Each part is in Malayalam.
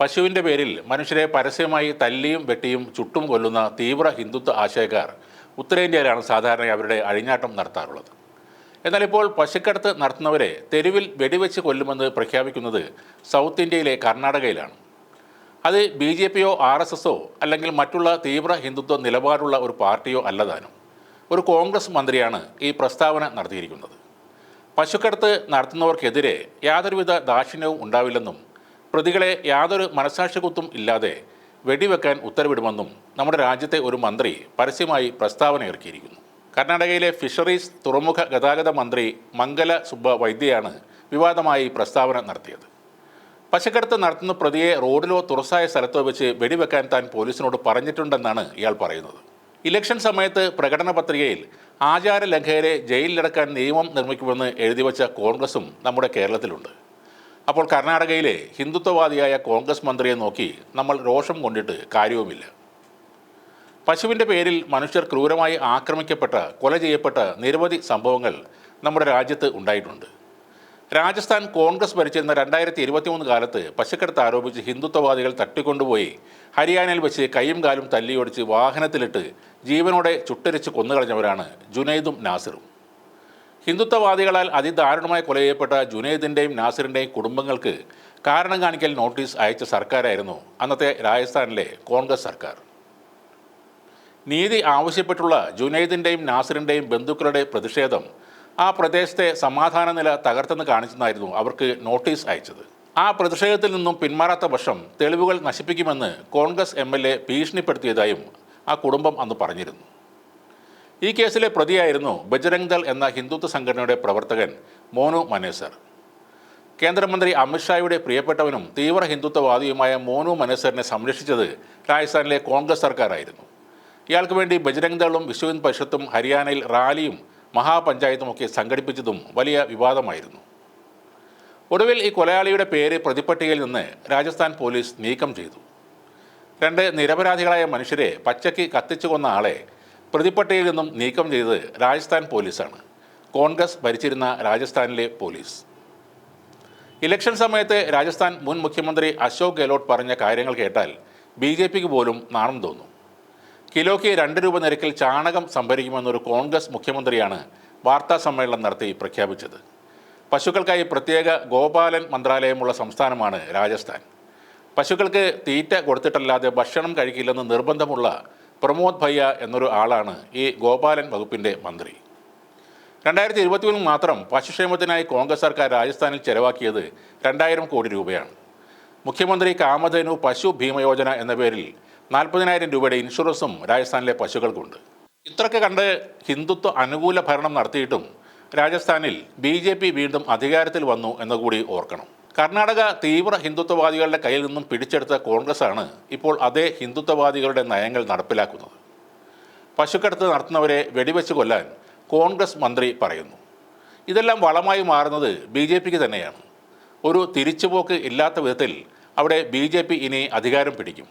പശുവിന്റെ പേരിൽ മനുഷ്യരെ പരസ്യമായി തല്ലിയും വെട്ടിയും ചുട്ടും കൊല്ലുന്ന തീവ്ര ഹിന്ദുത്വ ആശയക്കാർ ഉത്തരേന്ത്യയിലാണ് സാധാരണ അവരുടെ അഴിഞ്ഞാട്ടം നടത്താറുള്ളത്. എന്നാൽ ഇപ്പോൾ പശുക്കടത്ത് നടത്തുന്നവരെ തെരുവിൽ വെടിവെച്ച് കൊല്ലുമെന്ന് പ്രഖ്യാപിക്കുന്നത് സൗത്ത് ഇന്ത്യയിലെ കർണാടകയിലാണ്. അത് ബി ജെ പിയോ ആർ എസ് എസോ അല്ലെങ്കിൽ മറ്റുള്ള തീവ്ര ഹിന്ദുത്വ നിലപാടുള്ള ഒരു പാർട്ടിയോ അല്ലതാനും ഒരു കോൺഗ്രസ് മന്ത്രിയാണ് ഈ പ്രസ്താവന നടത്തിയിരിക്കുന്നത്. പശുക്കടത്ത് നടത്തുന്നവർക്കെതിരെ യാതൊരുവിധ ദാക്ഷിണ്യവും ഉണ്ടാവില്ലെന്നും പ്രതികളെ യാതൊരു മനസാക്ഷിക്കുത്തും ഇല്ലാതെ വെടിവെക്കാൻ ഉത്തരവിടുമെന്നും നമ്മുടെ രാജ്യത്തെ ഒരു മന്ത്രി പരസ്യമായി പ്രസ്താവന ഇറക്കിയിരിക്കുന്നു കർണാടകയിലെ ഫിഷറീസ് തുറമുഖ ഗതാഗത മന്ത്രി മംഗല സുബ്ബ വൈദ്യയാണ് വിവാദമായി പ്രസ്താവന നടത്തിയത്. പശക്കടത്ത് നടത്തുന്ന പ്രതിയെ റോഡിലോ തുറസായ സ്ഥലത്തോ വെച്ച് വെടിവെക്കാൻ താൻ പോലീസിനോട് പറഞ്ഞിട്ടുണ്ടെന്നാണ് ഇയാൾ പറയുന്നത്. ഇലക്ഷൻ സമയത്ത് പ്രകടന പത്രികയിൽ ആചാര ലംഘകരെ ജയിലിലടക്കാൻ നിയമം നിർമ്മിക്കുമെന്ന് എഴുതിവെച്ച കോൺഗ്രസും നമ്മുടെ കേരളത്തിലുണ്ട്. അപ്പോൾ കർണാടകയിലെ ഹിന്ദുത്വവാദിയായ കോൺഗ്രസ് മന്ത്രിയെ നോക്കി നമ്മൾ രോഷം കൊണ്ടിട്ട് കാര്യവുമില്ല. പശുവിന്റെ പേരിൽ മനുഷ്യർ ക്രൂരമായി ആക്രമിക്കപ്പെട്ട കൊല ചെയ്യപ്പെട്ട നിരവധി സംഭവങ്ങൾ നമ്മുടെ രാജ്യത്ത് ഉണ്ടായിട്ടുണ്ട്. രാജസ്ഥാൻ കോൺഗ്രസ് ഭരിച്ചിരുന്ന രണ്ടായിരത്തി ഇരുപത്തിമൂന്ന് കാലത്ത് പശുക്കടത്ത് ആരോപിച്ച് ഹിന്ദുത്വവാദികൾ തട്ടിക്കൊണ്ടുപോയി ഹരിയാനയിൽ വെച്ച് കൈയും കാലും തല്ലിയൊടിച്ച് വാഹനത്തിലിട്ട് ജീവനോടെ ചുട്ടരിച്ച് കൊന്നുകളഞ്ഞവരാണ് ജുനൈദും നാസിറും. ഹിന്ദുത്വവാദികളാൽ അതിദാരുണമായി കൊല ചെയ്യപ്പെട്ട ജുനൈദിന്റെയും നാസിറിന്റെയും കുടുംബങ്ങൾക്ക് കാരണം കാണിക്കൽ നോട്ടീസ് അയച്ച സർക്കാരായിരുന്നു അന്നത്തെ രാജസ്ഥാനിലെ കോൺഗ്രസ് സർക്കാർ. നീതി ആവശ്യപ്പെട്ടുള്ള ജുനൈദിന്റെയും നാസിറിന്റെയും ബന്ധുക്കളുടെ പ്രതിഷേധം ആ പ്രദേശത്തെ സമാധാന നില തകർത്തെന്ന് കാണിച്ചെന്നായിരുന്നു അവർക്ക് നോട്ടീസ് അയച്ചത്. ആ പ്രതിഷേധത്തിൽ നിന്നും പിന്മാറാത്ത പക്ഷം തെളിവുകൾ നശിപ്പിക്കുമെന്ന് കോൺഗ്രസ് എം എൽ എ ഭീഷണിപ്പെടുത്തിയതായും ആ കുടുംബം അന്ന് പറഞ്ഞിരുന്നു. ഈ കേസിലെ പ്രതിയായിരുന്നു ബജരംഗ് ദൾ എന്ന ഹിന്ദുത്വ സംഘടനയുടെ പ്രവർത്തകൻ മോനു മനേസർ. കേന്ദ്രമന്ത്രി അമിത്ഷായുടെ പ്രിയപ്പെട്ടവനും തീവ്ര ഹിന്ദുത്വവാദിയുമായ മോനു മനേസറിനെ സംരക്ഷിച്ചത് രാജസ്ഥാനിലെ കോൺഗ്രസ് സർക്കാരായിരുന്നു. ഇയാൾക്ക് വേണ്ടി ബജരംഗ് ദളും വിശ്വ പരിഷത്തും ഹരിയാനയിൽ റാലിയും മഹാപഞ്ചായത്തും ഒക്കെ സംഘടിപ്പിച്ചതും വലിയ വിവാദമായിരുന്നു. ഒടുവിൽ ഈ കൊലയാളിയുടെ പേര് പ്രതിപ്പട്ടികയിൽ നിന്ന് രാജസ്ഥാൻ പോലീസ് നീക്കം ചെയ്തു. രണ്ട് നിരപരാധികളായ മനുഷ്യരെ പച്ചയ്ക്ക് കത്തിച്ചു കൊന്ന ആളെ പ്രതിപ്പട്ടികയിൽ നിന്നും നീക്കം ചെയ്തത് രാജസ്ഥാൻ പോലീസാണ്. കോൺഗ്രസ് ഭരിച്ചിരുന്ന രാജസ്ഥാനിലെ പോലീസ്. ഇലക്ഷൻ സമയത്ത് രാജസ്ഥാൻ മുൻ മുഖ്യമന്ത്രി അശോക് ഗെഹ്ലോട്ട് പറഞ്ഞ കാര്യങ്ങൾ കേട്ടാൽ ബി ജെ പിക്ക് പോലും നാണം തോന്നും. കിലോയ്ക്ക് രണ്ട് രൂപ നിരക്കിൽ ചാണകം സംഭരിക്കുമെന്നൊരു കോൺഗ്രസ് മുഖ്യമന്ത്രിയാണ് വാർത്താ സമ്മേളനം നടത്തി പ്രഖ്യാപിച്ചത്. പശുക്കൾക്കായി പ്രത്യേക ഗോപാലൻ മന്ത്രാലയമുള്ള സംസ്ഥാനമാണ് രാജസ്ഥാൻ. പശുക്കൾക്ക് തീറ്റ കൊടുത്തിട്ടല്ലാതെ ഭക്ഷണം കഴിക്കില്ലെന്ന് നിർബന്ധമുള്ള പ്രമോദ് ഭയ്യ എന്നൊരു ആളാണ് ഈ ഗോപാലൻ വകുപ്പിന്റെ മന്ത്രി. രണ്ടായിരത്തി ഇരുപത്തിമൂന്ന് മാത്രം പശുക്ഷേമത്തിനായി കോൺഗ്രസ് സർക്കാർ രാജസ്ഥാനിൽ ചെലവാക്കിയത് രണ്ടായിരം കോടി രൂപയാണ്. മുഖ്യമന്ത്രി കാമധേനു പശു ഭീമയോജന എന്ന പേരിൽ നാൽപ്പതിനായിരം രൂപയുടെ ഇൻഷുറൻസും രാജസ്ഥാനിലെ പശുക്കൾക്കുണ്ട്. ഇത്രയൊക്കെ കണ്ട് ഹിന്ദുത്വ അനുകൂല ഭരണം നടത്തിയിട്ടും രാജസ്ഥാനിൽ ബി വീണ്ടും അധികാരത്തിൽ വന്നു എന്നുകൂടി ഓർക്കണം. കർണാടക തീവ്ര ഹിന്ദുത്വവാദികളുടെ കയ്യിൽ നിന്നും പിടിച്ചെടുത്ത കോൺഗ്രസ്സാണ് ഇപ്പോൾ അതേ ഹിന്ദുത്വവാദികളുടെ നയങ്ങൾ നടപ്പിലാക്കുന്നത്. പശുക്കടത്ത് നടത്തുന്നവരെ വെടിവെച്ച് കൊല്ലാൻ കോൺഗ്രസ് മന്ത്രി പറയുന്നു. ഇതെല്ലാം വളമായി മാറുന്നത് ബി ജെ പിക്ക് തന്നെയാണ്. ഒരു തിരിച്ചുപോക്ക് ഇല്ലാത്ത വിധത്തിൽ അവിടെ ബി ജെ പി ഇനി അധികാരം പിടിക്കും.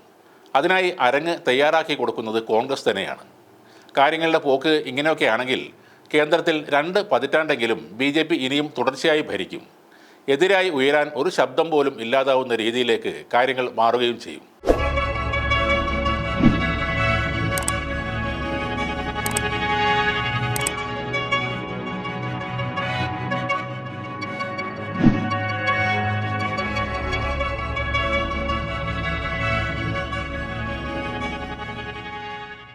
അതിനായി അരങ്ങ് തയ്യാറാക്കി കൊടുക്കുന്നത് കോൺഗ്രസ് തന്നെയാണ്. കാര്യങ്ങളുടെ പോക്ക് ഇങ്ങനെയൊക്കെയാണെങ്കിൽ കേന്ദ്രത്തിൽ രണ്ട് പതിറ്റാണ്ടെങ്കിലും ബി ഇനിയും തുടർച്ചയായി ഭരിക്കും. എതിരായി ഉയരാൻ ഒരു ശബ്ദം പോലും ഇല്ലാതാവുന്ന രീതിയിലേക്ക് കാര്യങ്ങൾ മാറുകയും ചെയ്യും.